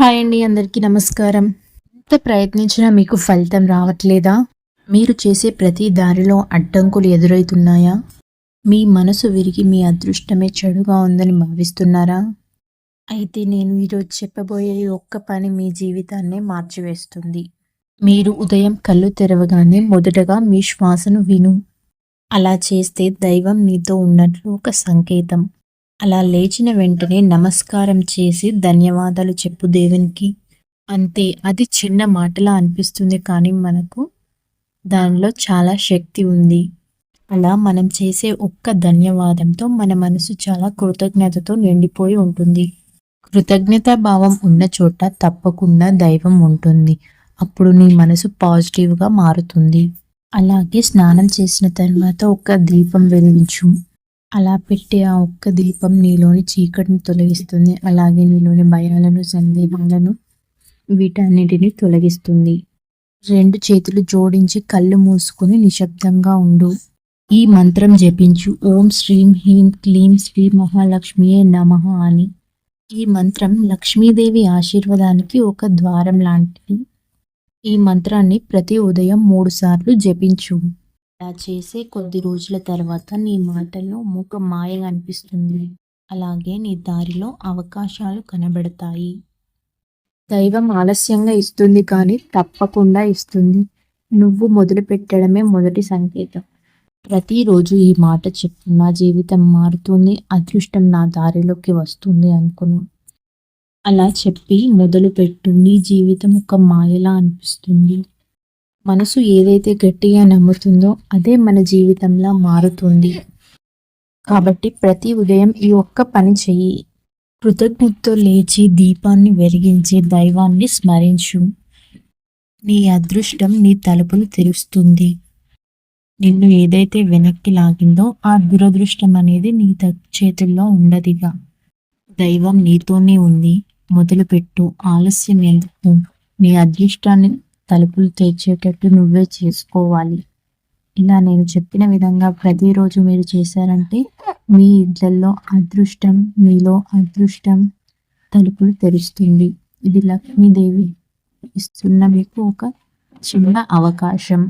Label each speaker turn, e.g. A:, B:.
A: Hi అండి అందరికీ నమస్కారం. ఎంత ప్రయత్నించినా మీకు ఫలితం రావట్లేదా? మీరు చేసే ప్రతి దారిలో అడ్డంకులు ఎదురవుతున్నాయా మీ మనసు విరిగి మీ అదృష్టమే చెడుగా ఉందని భావిస్తున్నారా? అయితే నేను ఈరోజు చెప్పబోయే ఒక్క పని మీ జీవితాన్నే మార్చివేస్తుంది. మీరు ఉదయం కళ్ళు తెరవగానే మొదటగా మీ శ్వాసను విను. అలా చేస్తే దైవం నీతో ఉన్నట్లు ఒక సంకేతం. అలా లేచిన వెంటనే నమస్కారం చేసి ధన్యవాదాలు చెప్పు దేవునికి. అంతే అది చిన్న మాటలా అనిపిస్తుంది కానీ మనకు దానిలో చాలా శక్తి ఉంది. అలా మనం చేసే ఒక్క ధన్యవాదంతో మన మనసు చాలా కృతజ్ఞతతో నిండిపోయి ఉంటుంది. కృతజ్ఞతా భావం ఉన్న చోట తప్పకుండా దైవం ఉంటుంది. అప్పుడు నీ మనసు పాజిటివ్గా మారుతుంది. అలాగే స్నానం చేసిన తర్వాత ఒక దీపం వెలిగించు. అలా పెట్టే ఆ ఒక్క దీపం నీలోని చీకటిని తొలగిస్తుంది. అలాగే నీలోని భయాలను సందేహాలను వీటన్నిటిని తొలగిస్తుంది. రెండు చేతులు జోడించి కళ్ళు మూసుకొని నిశ్శబ్దంగా ఉండు. ఈ మంత్రం జపించు. ఓం శ్రీం హ్రీం క్లీం శ్రీ మహాలక్ష్మియే నమః అని. ఈ మంత్రం లక్ష్మీదేవి ఆశీర్వాదానికి ఒక ద్వారం లాంటిది. ఈ మంత్రాన్ని ప్రతి ఉదయం మూడుసార్లు జపించు. అలా చేసే కొద్ది రోజుల తర్వాత నీ మాటల్లో మూక మాయ అనిపిస్తుంది. అలాగే నీ దారిలో అవకాశాలు కనబడతాయి. దైవం ఆలస్యంగా ఇస్తుంది కానీ తప్పకుండా ఇస్తుంది. నువ్వు మొదలు పెట్టడమే మొదటి సంకేతం. ప్రతిరోజు ఈ మాట చెప్పు నా జీవితం మారుతుంది అదృష్టం నా దారిలోకి వస్తుంది అనుకున్నాను అలా చెప్పి మొదలుపెట్టు నీ జీవితం ఒక మాయలా అనిపిస్తుంది. మనసు ఏదైతే గట్టిగా నమ్ముతుందో అదే మన జీవితంలో మారుతుంది. కాబట్టి ప్రతి ఉదయం ఈ ఒక్క పని చెయ్యి. కృతజ్ఞతతో లేచి దీపాన్ని వెలిగించి దైవాన్ని స్మరించు. నీ అదృష్టం నీ తలుపులు తెరుస్తుంది. నిన్ను ఏదైతే వెనక్కి లాగిందో ఆ దురదృష్టం అనేది నీ చేతుల్లో ఉండదిగా. దైవం నీతోనే ఉంది. మొదలుపెట్టు. ఆలస్యం ఎందుకు? నీ అదృష్టాన్ని తలుపులు తెరిచేటట్టు నువ్వే చేసుకోవాలి. ఇలా నేను చెప్పిన విధంగా ప్రతిరోజు మీరు చేశారంటే మీ ఇళ్ళలో అదృష్టం మీలో అదృష్టం తలుపులు తెరుస్తుంది. ఇది లక్ష్మీదేవి ఇస్తున్న మీకు ఒక చిన్న అవకాశం.